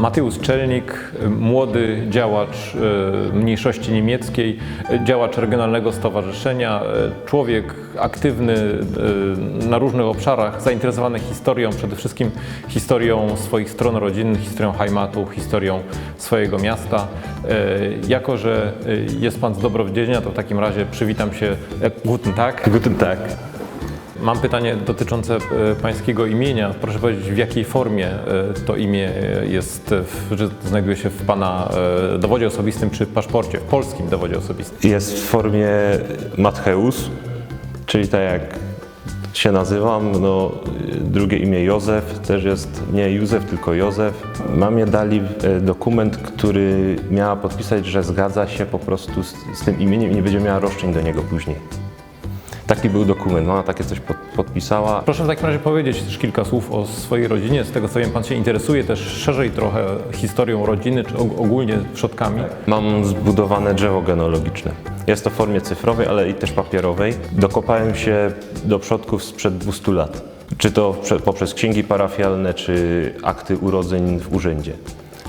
Mateusz Czelnik, młody działacz e, mniejszości niemieckiej, działacz Regionalnego Stowarzyszenia, e, człowiek aktywny e, na różnych obszarach, zainteresowany historią, przede wszystkim historią swoich stron rodzinnych, historią Heimatu, historią swojego miasta. Jako, że jest Pan z Dobrowdzienia, to w takim razie przywitam się. Guten Tag. Guten Tag. Mam pytanie dotyczące e, pańskiego imienia. Proszę powiedzieć, w jakiej formie e, to imię e, jest, że znajduje się w pana dowodzie osobistym czy paszporcie, w polskim dowodzie osobistym? Jest w formie Matthäus, czyli tak jak się nazywam, no, drugie imię Józef, też jest nie Józef, tylko Józef. Mamie dali dokument, który miała podpisać, że zgadza się po prostu z, z tym imieniem i nie będzie miała roszczeń do niego później. Taki był dokument, mama takie coś pod, podpisała. Proszę w takim razie powiedzieć też kilka słów o swojej rodzinie. Z tego co wiem, pan się interesuje też szerzej trochę historią rodziny, czy og- ogólnie przodkami. Mam zbudowane drzewo genealogiczne. Jest to w formie cyfrowej, ale i też papierowej. Dokopałem się do przodków sprzed 200 lat. Czy to prze- poprzez księgi parafialne, czy akty urodzeń w urzędzie,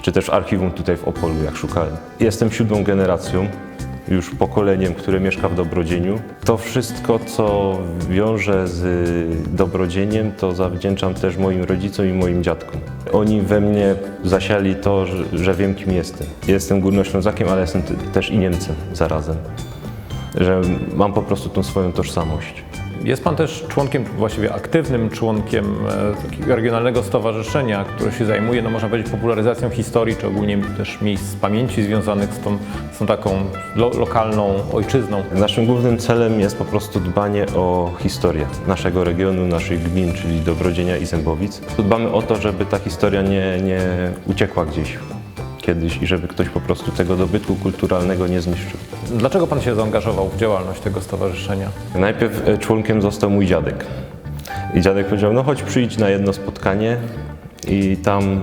czy też archiwum tutaj w Opolu, jak szukałem. Jestem siódmą generacją, już pokoleniem, które mieszka w Dobrodzieniu. To wszystko, co wiąże z Dobrodzieniem, to zawdzięczam też moim rodzicom i moim dziadkom. Oni we mnie zasiali to, że, wiem, kim jestem. Jestem Górnoślązakiem, ale jestem też i Niemcem zarazem. Że mam po prostu tą swoją tożsamość. Jest pan też członkiem, właściwie aktywnym członkiem e, regionalnego stowarzyszenia, które się zajmuje, no można powiedzieć, popularyzacją historii, czy ogólnie też miejsc pamięci związanych z tą, z tą taką lo, lokalną ojczyzną. Naszym głównym celem jest po prostu dbanie o historię naszego regionu, naszych gmin, czyli Dobrodzienia i Zębowic. Dbamy o to, żeby ta historia nie, nie uciekła gdzieś kiedyś i żeby ktoś po prostu tego dobytku kulturalnego nie zniszczył. Dlaczego pan się zaangażował w działalność tego stowarzyszenia? Najpierw e, członkiem został mój dziadek. I dziadek powiedział, no chodź przyjdź na jedno spotkanie i tam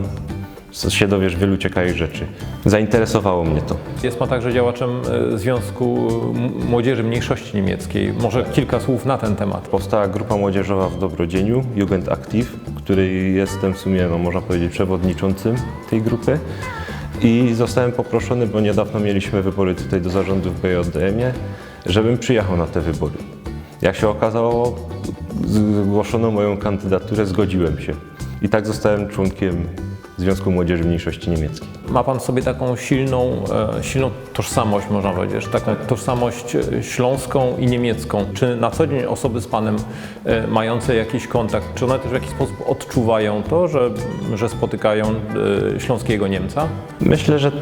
się dowiesz wielu ciekawych rzeczy. Zainteresowało mnie to. Jest pan także działaczem e, Związku Młodzieży Mniejszości Niemieckiej. Może kilka słów na ten temat. Powstała grupa młodzieżowa w Dobrodzieniu, Jugend Active, której jestem w sumie, no można powiedzieć, przewodniczącym tej grupy. I zostałem poproszony, bo niedawno mieliśmy wybory tutaj do zarządu w BJDM-ie, żebym przyjechał na te wybory. Jak się okazało, zgłoszono moją kandydaturę, zgodziłem się. I tak zostałem członkiem Związku Młodzieży Mniejszości Niemieckiej. Ma pan sobie taką silną, e, silną tożsamość, można powiedzieć, taką tożsamość e, śląską i niemiecką. Czy na co dzień osoby z panem e, mające jakiś kontakt, czy one też w jakiś sposób odczuwają to, że, że spotykają śląskiego Niemca? Myślę, że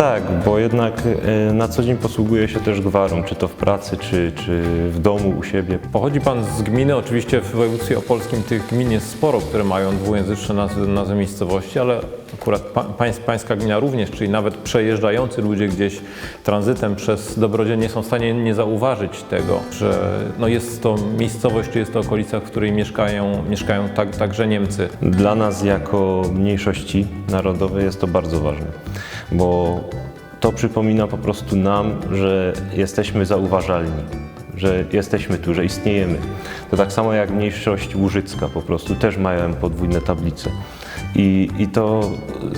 tak, bo jednak e, na co dzień posługuję się też gwarą, czy to w pracy, czy, czy w domu u siebie. Pochodzi Pan z gminy, oczywiście w województwie opolskim tych gmin jest sporo, które mają dwujęzyczne nazwy, nazwy miejscowości, ale akurat pa, pańs, Pańska gmina również, czyli nawet przejeżdżający ludzie gdzieś tranzytem przez Dobrodzień nie są w stanie nie zauważyć tego, że no jest to miejscowość, czy jest to okolica, w której mieszkają, mieszkają tak, także Niemcy. Dla nas jako mniejszości narodowej jest to bardzo ważne, bo to przypomina po prostu nam, że jesteśmy zauważalni, że jesteśmy tu, że istniejemy. To tak samo jak mniejszość łużycka po prostu też mają podwójne tablice. I, I to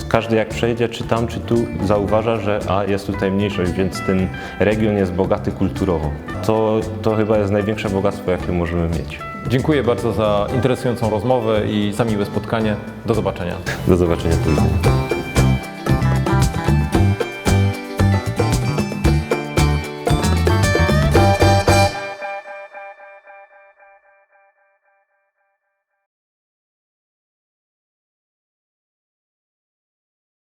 każdy jak przejdzie, czy tam, czy tu, zauważa, że a, jest tutaj mniejszość, więc ten region jest bogaty kulturowo. To, to chyba jest największe bogactwo, jakie możemy mieć. Dziękuję bardzo za interesującą rozmowę i za miłe spotkanie. Do zobaczenia. Do zobaczenia. Widzenia.